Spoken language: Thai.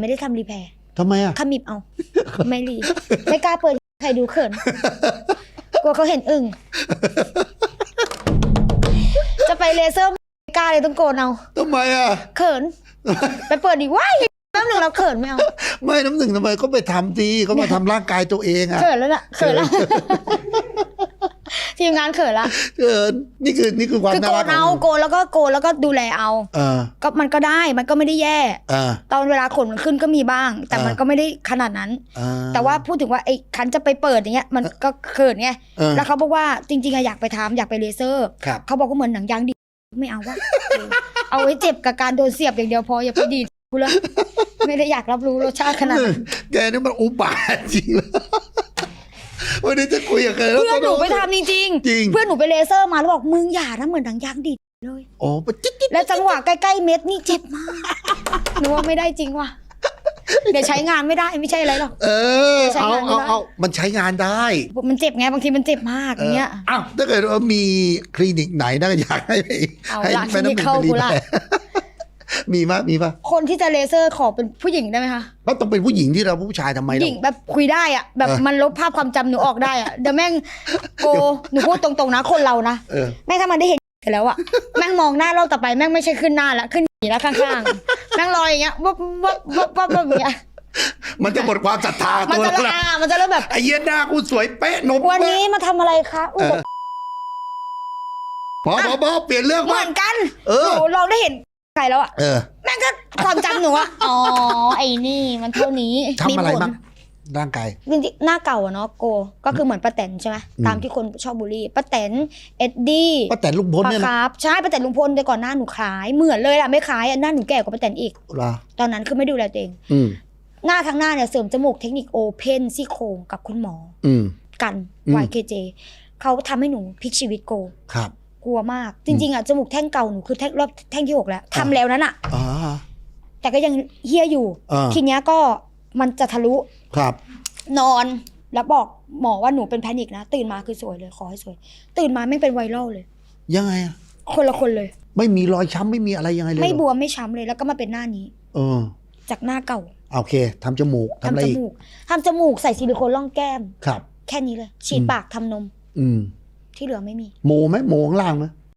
ไม่ได้ทำรีแพร์ทำไมอะขมิบเอา ไม่รีไม่กล้าเปิดใครดูเขินกลัวเขาเห็นอึ่งจะไปเลเซอร์ไม่กล้าเลยต้องโกนเอาทำไมอะเขิน ไปเปิดดีว้ายแป๊บหนึ่งเราเขินไม่เอาไม่น้ำหนึ่งทำไมก็ไปทำดีก็มาทำร่างกายตัวเองอะเขินแล้วน่ะเขินแล้ว ทีมงานเขินละเออนี่คือนี่คือความคือน่าโกรักนเอาโกนแล้วก็โกนแล้วก็ดูแลเอา เออก็มันก็ได้มันก็ไม่ได้แย่ เออ ตอนเวลาขนมันขึ้นก็มีบ้าง แต่มันอ่า ก็ไม่ได้ขนาดนั้น เออแต่ว่าพูดถึงว่าไอ้คันจะไปเปิดอย่างเงี้ยมันก็เขินไงเออแล้วเขาบอกว่าจริงๆอะอยากไปทำอยากไปเลเซอร์ ครับ เขาบอกว่าเหมือนหนังยางดีไม่เอาว่าเอาไว้เจ็บกับการโดนเสียบอย่างเดียวพออย่าไปดีดกูเลยไม่ได้อยากรับรู้รสชาติขนาดนั้นแกนี่มันอุบาทจริงเลย วันนี้จะคุยกับใครแล้วเพื่อนหนูไปทำจริงจริงเพื่อนหนูไปเลเซอร์มาแล้วบอกมึงอย่านะเหมือนหนังยางดีดเลยโอ้ปะจิ๊ดจิ๊ดแล้วจังหวะใกล้ๆเม็ดนี่เจ็บมากหนูว่าไม่ได้จริงว่ะเดี๋ยวใช้งานไม่ได้ไม่ใช่อะไรหรอก เออใช้เอางานไม่เอาได้ เอามันใช้งานได้มันเจ็บไงบางทีมันเจ็บมากอย่างเงี้ยอ้าวถ้าเกิดว่ามีคลินิกไหนน่าอยากให้เอาให้ละแม่น้ำหนึ่งคลินิกเข้าไปรีกูละ แพร์ มีมะมีปะคนที่จะเลเซอร์ขอเป็นผู้หญิงได้ไหมคะก็ต้องเป็นผู้หญิงที่เราผู้ชายทำไมหเราญิงแบบคุยได้อะแบบเออ มันลบภาพความจำหนูออกได้อะเดี๋ยวแม่งโกหนูพูดตรงๆนะคนเรานะเออแม่งถ้ามันได้เห็นกันแล้วอะแม่งมองหน้ารอบต่อไปแม่งไม่ใช่ขึ้นหน้าละขึ้นหนีแล้วข้างๆแม่งลอยอย่างเงี้ยวับวับวับวับวับอย่างเงี้ยมันจะหมดความศรัทธามันตัวจะเราเริ่มละอ่ามันจะเริ่มแบบ ไอ้เหี้ยหน้ากูสวยเป๊ะนมวันเป๊ะนี้มาทำอะไรคะอุ้ยเออพอพอพอเปลี่ยนเรื่องเหมืมาอนกันเออ หนูลองได้เห็น ใครแล้วอะเออแม่งก็ความจำหนูอะอ๋อ ไอ้นี่มันเท่านี้ทำอะไรผลบ้างร่างกาย จริงๆหน้าเก่าอะเนาะโก ก็คือเหมือนป้าแตนใช่ไหมอืม ตามที่คนชอบบูลลี่ป้าแตนเอ็ดดี้ป้าแต่ลุงพลป้าเนี่ยคนะรับใช่ป้าแตนลุงพลแต่ก่อนหน้าหนูคล้ายเหมือนเลยอะไม่คล้ายอะหน้าหนูแก่กว่าป้าแตนอีกเหรอตอนนั้นคือไม่ดูแลตัวเอง อืม หน้าทั้งหน้าเนี่ยเสริมจมูกเทคนิคโอเพนซี่โครงกับคุณหมออืม กัน อืม YKJ เขาทำให้หนูพลิกชีวิตโก ครับ กลัวมากจริง ๆอะจมูกแท่งเก่าหนูคือแท่งรอบแท่งที่หกแล้วทำแล้วนั้นอะอ๋อแต่ก็ยังเฮี้ยอยู่ อ่า ทีเนี้ยก็มันจะทะลุครับ นอนแล้วบอกหมอว่าหนูเป็นแพนิคนะ ตื่นมาคือสวยเลยขอให้สวย ตื่นมาไม่งเป็นไวรัลเลย ยังไงอะคนละคนเลย ไม่มีรอยช้ำไม่มีอะไรยังไงเลยเหรอไม่บวมไม่ช้ำเลยแล้วก็มาเป็นหน้านี้ เออจากหน้าเก่าโอเคทำจมูกทำอะไรทำจอีกมูกทำจมูกใส่ซิลิโคนร่องแก้ม ครับ แค่นี้เลย ฉีดอืม ปากทำนม อืม ที่เหลือไม่มีโมไหมโมข้างล่างไหม